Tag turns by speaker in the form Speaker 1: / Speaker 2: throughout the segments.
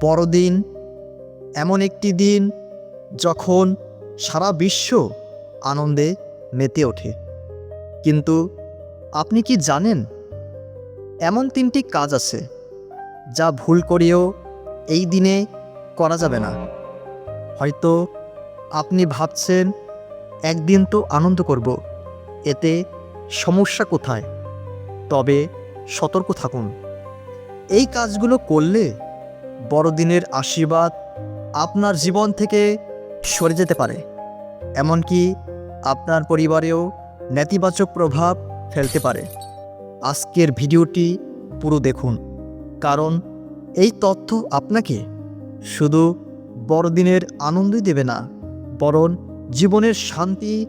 Speaker 1: বড়দিন, এমন একটি দিন যখন সারা বিশ্ব আনন্দে মেতে ওঠে। কিন্তু আপনি কি জানেন, এমন তিনটি কাজ আছে যা ভুল করেও এই দিনে করা যাবে না। হয়তো আপনি ভাবছেন, একদিন তো আনন্দ করব, এতে সমস্যা কোথায়? তবে সতর্ক থাকুন। এই কাজগুলো করলে বড়দিনের আশীর্বাদ আপনার জীবন থেকে সরে যেতে পারে। এমনকি আপনার পরিবারেও নেতিবাচক প্রভাব ফেলতে পারে। আজকের ভিডিওটি পুরো দেখুন। কারণ এই তথ্য আপনাকে শুধু বড়দিনের আনন্দই দেবে না, বরং জীবনের শান্তি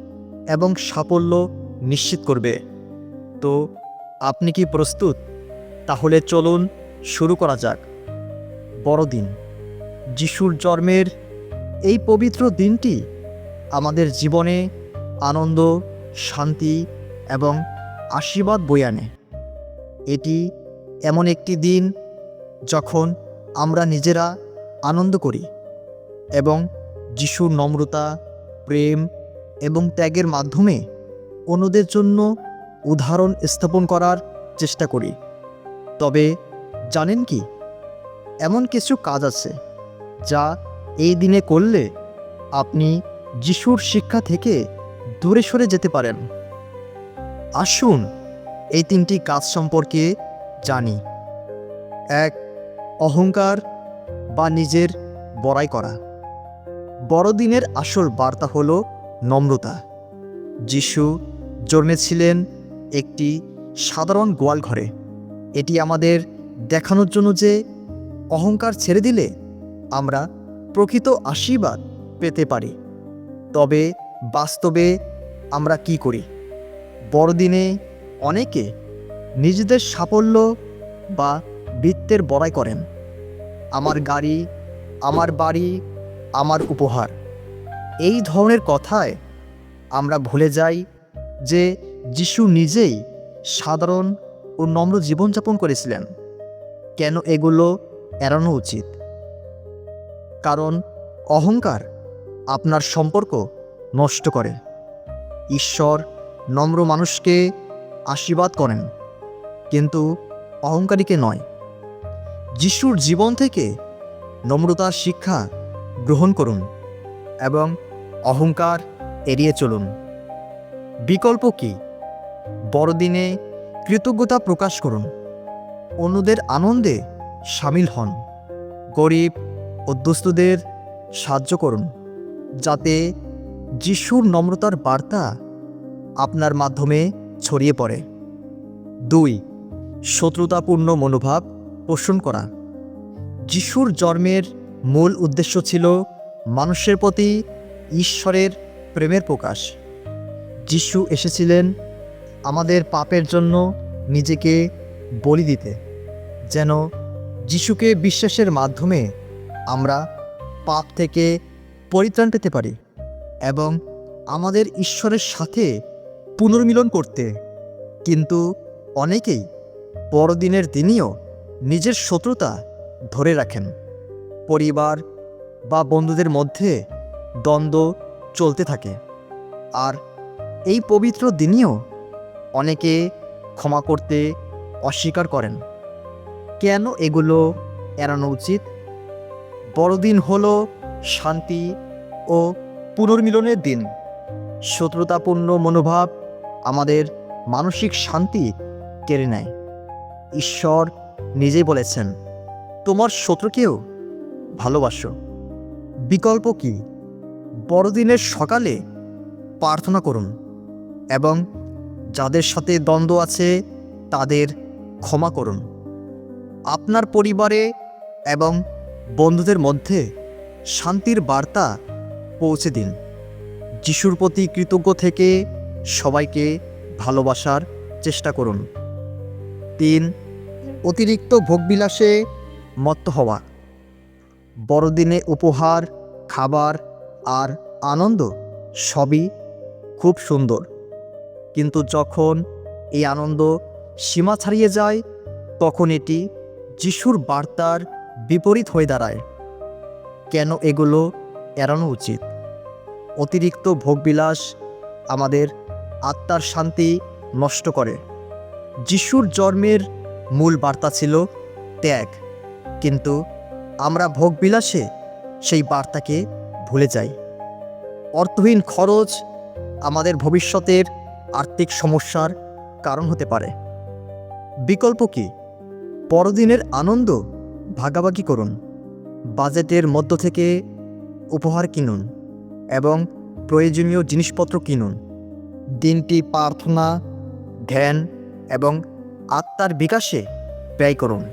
Speaker 1: এবং সাফল্য নিশ্চিত করবে। তো আপনি কি প্রস্তুত? তাহলে চলুন শুরু করা যাক। বড়দিন। যিশুর জন্মের এই পবিত্র দিনটি আমাদের জীবনে আনন্দ, শান্তি এবং আশীর্বাদ বয়ে আনে। এটি এমন একটি দিন যখন আমরা নিজেরা আনন্দ করি এবং যিশুর নম্রতা, প্রেম এবং ত্যাগের মাধ্যমে অন্যদের জন্য উদাহরণ স্থাপন করার চেষ্টা করি। তবে জানেন কি? এমন কিছু কাজ আছে যা এই দিনে করলে আপনি যিশুর শিক্ষা থেকে দূরে সরে যেতে পারেন। আসুন এই তিনটি কাজ সম্পর্কে জানি। এক, অহংকার বা নিজের বড়াই করা। বড়দিনের আসল বার্তা হল নম্রতা। যিশু জন্মেছিলেন একটি সাধারণ গোয়াল ঘরে। এটি আমাদের দেখানোর জন্য যে অহংকার ছেড়ে দিলে আমরা প্রকৃত আশীর্বাদ পেতে পারি। তবে বাস্তবে আমরা কি করি? বড়দিনে অনেকে নিজেদের সাফল্য বা বৃত্তের বড়াই করেন। আমার গাড়ি, আমার বাড়ি, আমার উপহার। এই ধরনের কথায় আমরা ভুলে যাই যে যিশু নিজেই সাধারণ ও নম্র জীবনযাপন করেছিলেন। কেন এগুলো এড়ানো উচিত। কারণ অহংকার আপনার সম্পর্ক নষ্ট করে। ঈশ্বর নম্র মানুষকে আশীর্বাদ করেন, কিন্তু অহংকারীকে নয়। যিশুর জীবন থেকে নম্রতার শিক্ষা গ্রহণ করুন এবং অহংকার এড়িয়ে চলুন। বিকল্প কি? বড়দিনে কৃতজ্ঞতা প্রকাশ করুন। অন্যদের আনন্দে সামিল হন। গরিব দুস্থদের সাহায্য করুন, যাতে যিশুর নম্রতার বার্তা আপনার মাধ্যমে ছড়িয়ে পড়ে। দুই, শত্রুতাপূর্ণ মনোভাব পোষণ করা। যিশুর জন্মের মূল উদ্দেশ্য ছিল মানুষের প্রতি ঈশ্বরের প্রেমের প্রকাশ। যিশু এসেছিলেন আমাদের পাপের জন্য নিজেকে বলি দিতে, যেন যিশুকে বিশ্বাসের মাধ্যমে আমরা পাপ থেকে পরিত্রাণ পেতে পারি এবং আমাদের ঈশ্বরের সাথে পুনর্মিলন করতে। কিন্তু অনেকেই বড়দিনের দিনেও নিজের শত্রুতা ধরে রাখেন। পরিবার বা বন্ধুদের মধ্যে দ্বন্দ্ব চলতে থাকে। আর এই পবিত্র দিনেও অনেকে ক্ষমা করতে অস্বীকার করেন। কেন এগুলো এড়ানো উচিত? বড়দিন হল শান্তি ও পুনর্মিলনের দিন। শত্রুতাপূর্ণ মনোভাব আমাদের মানসিক শান্তি কেড়ে নেয়। ঈশ্বর নিজেই বলেছেন, তোমার শত্রুকেও ভালোবাসো। বিকল্প কি? বড়দিনের সকালে প্রার্থনা করুন এবং যাদের সাথে দ্বন্দ্ব আছে তাদের ক্ষমা করুন। আপনার পরিবারে এবং বন্ধুদের মধ্যে শান্তির বার্তা পৌঁছে দিন। যিশুর প্রতি কৃতজ্ঞ থেকে সবাইকে ভালোবাসার চেষ্টা করুন। তিন, অতিরিক্ত ভোগবিলাসে মত্ত হওয়া। বড়দিনে উপহার, খাবার আর আনন্দ সবই খুব সুন্দর। কিন্তু যখন এই আনন্দ সীমা ছাড়িয়ে যায়, তখন এটি যিশুর বার্তার বিপরীত হয়ে দাঁড়ায়। কেন এগুলো এড়ানো উচিত? অতিরিক্ত ভোগবিলাস আমাদের আত্মার শান্তি নষ্ট করে। যিশুর জন্মের মূল বার্তা ছিল ত্যাগ। কিন্তু আমরা ভোগবিলাসে সেই বার্তাকে ভুলে যাই। অর্থহীন খরচ আমাদের ভবিষ্যতের আর্থিক সমস্যার কারণ হতে পারে। বিকল্প কি? বড়দিনের আনন্দ ভাগাভাগি করুন। বাজেটের মধ্য থেকে উপহার কিনুন এবং প্রয়োজনীয় জিনিসপত্র কিনুন। দিনটি প্রার্থনা, ধ্যান এবং আত্মার বিকাশে ব্যয় করুন।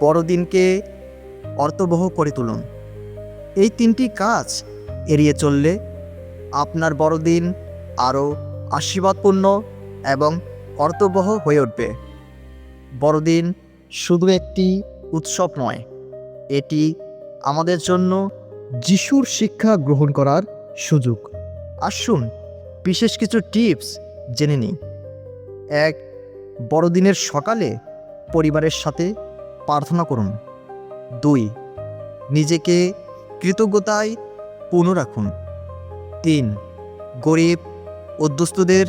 Speaker 1: বড়দিনকে অর্থবহ করে তুলুন। এই তিনটি কাজ এড়িয়ে চললে আপনার বড়দিন আরও আশীর্বাদপূর্ণ এবং অর্থবহ হয়ে উঠবে। বড়দিন শুধু একটি উৎসব নয়, এটি আমাদের জন্য যিশুর শিক্ষা গ্রহণ করার সুযোগ। আসুন বিশেষ কিছু টিপস জেনে নিই। এক, বড়দিনের সকালে পরিবারের সাথে প্রার্থনা করুন। দুই, নিজেকে কৃতজ্ঞতায় পূর্ণ রাখুন। তিন, গরিব অধ্যস্তদের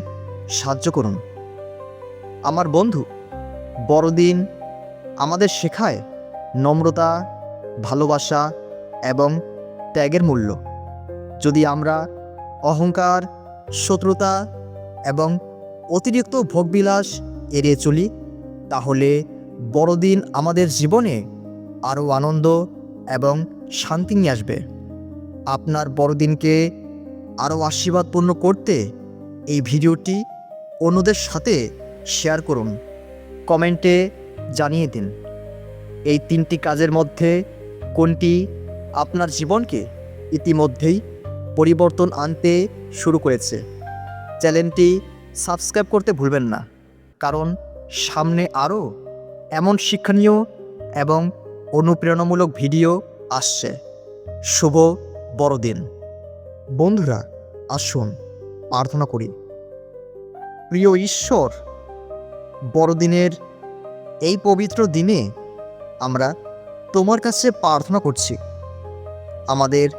Speaker 1: সাহায্য করুন। আমার বন্ধু, বড়দিন আমাদের শেখায় নম্রতা, ভালোবাসা এবং ত্যাগের মূল্য। যদি আমরা অহংকার, শত্রুতা এবং অতিরিক্ত ভোগবিলাস এড়িয়ে চলি, তাহলে বড়দিন আমাদের জীবনে আরও আনন্দ এবং শান্তি নিয়ে আসবে। আপনার বড়দিনকে আরও আশীর্বাদপূর্ণ করতে এই ভিডিওটি অন্যদের সাথে শেয়ার করুন। কমেন্টে জানিয়ে দিন। এই তিনটি কাজের মধ্যে কোনটি আপনার জীবনকে ইতিমধ্যেই পরিবর্তন আনতে শুরু করেছে, চ্যানেলটি সাবস্ক্রাইব করতে ভুলবেন না। কারণ সামনে আরও এমন শিক্ষণীয় এবং অনুপ্রেরণামূলক ভিডিও আসছে। শুভ বড়দিন। বন্ধুরা, আসুন প্রার্থনা করি। প্রিয় ঈশ্বর, বড়দিনের এই পবিত্র দিনে আমরা তোমার কাছে প্রার্থনা করছি। আমাদের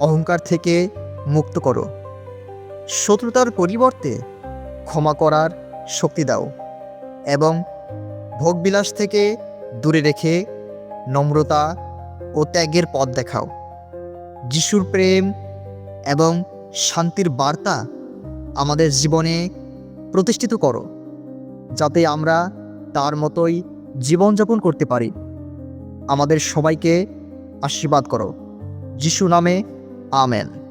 Speaker 1: অহংকার থেকে মুক্ত করো। শত্রুতার পরিবর্তে ক্ষমা করার শক্তি দাও এবং ভোগবিলাস থেকে দূরে রেখে নম্রতা ও ত্যাগের পথ দেখাও। যিশুর প্রেম এবং শান্তির বার্তা আমাদের জীবনে প্রতিষ্ঠিত করো, যাতে আমরা তার মতোই জীবনযাপন করতে পারি। আমাদের সবাইকে আশীর্বাদ করো। যিশু নামে আমেন।